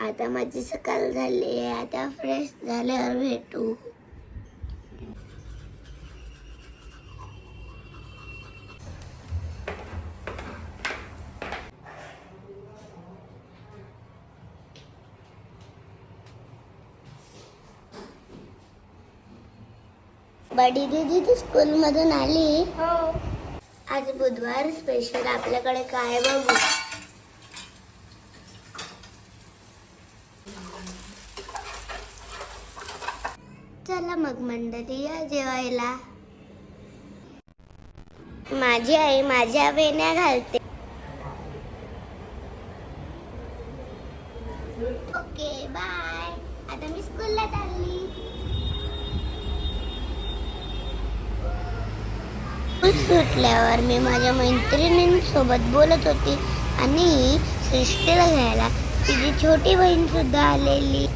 आता माझी सकाळ झाली आहे. आता फ्रेश झाल्यावर भेटू. बडी दीदी तू स्कूल मधून आली? हो. आज बुधवार स्पेशल आपल्याकडे काय बघू? चला मग मंडळी या जेवायला? माझी आई माझ्या वेण्या घालते. Okay bye. आता मी स्कूलला चालली. सुटल्यावर मी माझ्या मैत्रिणींसोबत बोलत होती आणि सृष्टीला घ्यायला. तिची छोटी बहीण सुद्धा आलेली.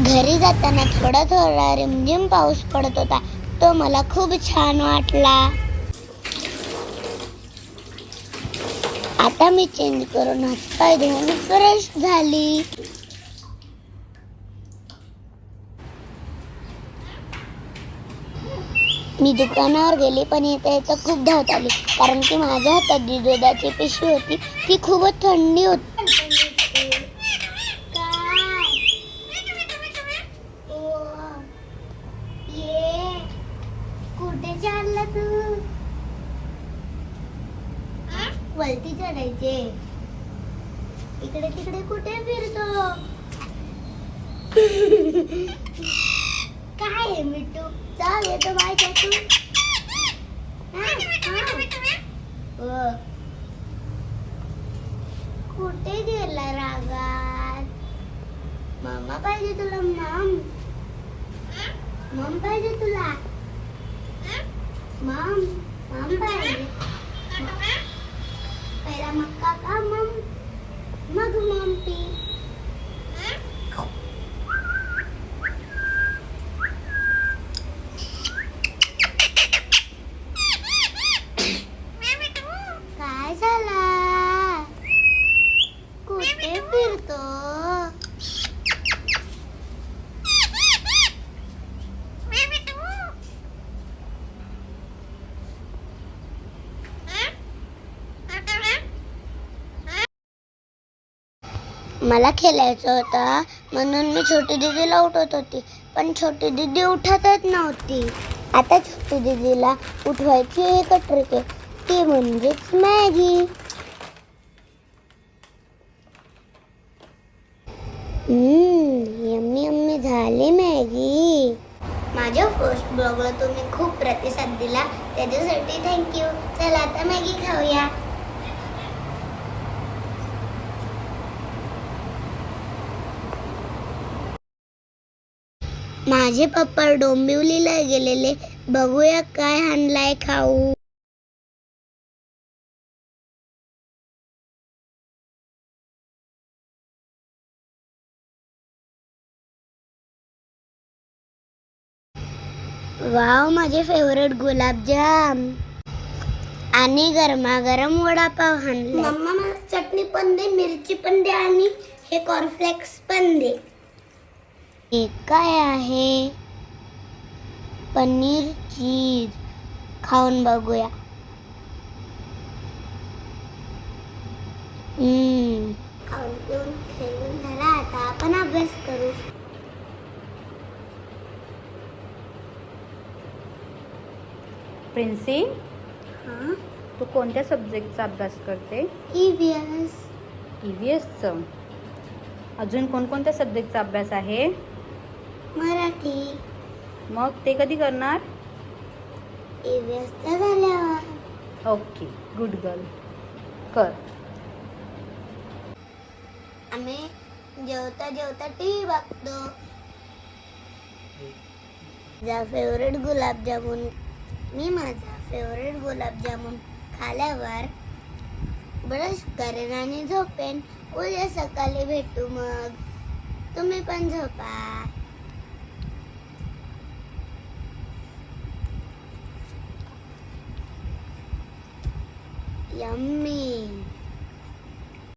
घरी जाताना थोडा थोडा रिमझिम पाऊस पडत होता. तो मला खूप छान वाटला. आता मी चेंज करून हातपाय धुवून फ्रेश झाली. मी दुकानावर गेले पण येता येता खूप धावत आली. कारण की माझ्या हातात जी दुधाची पिशवी होती. ती खूपच थंडी होती. वलती चढायचे. इकडे तिकडे कुठे फिरतो? काय आहे चल येतो बाय तू कुठे गेला रागात? मामा पाहिजे तुला माम. मम पाहिजे तुला? माम माम पाहिजे पहिला मग काका मम मग मम्पी काय झाला कुठे फिरतो मला खेळायचं होतं म्हणून मी छोटी दिदीला उठवत होती पण छोटी दीदी उठतच नव्हती. आता छोटी दिदीला उठवायची एक ट्रिक आहे ती म्हणजेच मॅगी यम्मी यम्मी झाली मॅगी माझ्या फर्स्ट ब्लॉगला तुम्ही खूप प्रतिसाद दिला. त्याच्यासाठी थँक्यू चला आता मॅगी खाऊया. माझे पप्पा डोंबिवलीला गेलेले. बघूया काय आणलाय खाऊ. वाव माझे फेवरेट गुलाबजाम. आणि गरमागरम वडापाव आणले मम्मा मला चटणी पण दे मिरची पण दे आणि हे कॉर्नफ्लेक्स पण दे. हे काय आहे. पनीर चीज. खाऊन बघूया. खाऊन पिऊन खेळून झाला आता आपण अभ्यास करू. प्रिन्सी? हा? तू कोणत्या सब्जेक्टचा अभ्यास करते? EVS ई व्ही एसचं अजून कोणकोणत्या सब्जेक्टचा अभ्यास आहे? मराठी. मग ते कधी करणार? EVS चा झाल्यावर. ओके गुड गर्ल कर. आम्ही जेवता जेवता टी व्ही बघतो माझा फेवरेट गुलाबजामुन मी माझा फेवरेट गुलाबजामुन खाल्यावर ब्रश करेन आणि झोपेन. उद्या सकाळी भेटू मग. तुम्ही पण झोपा. यम्मी.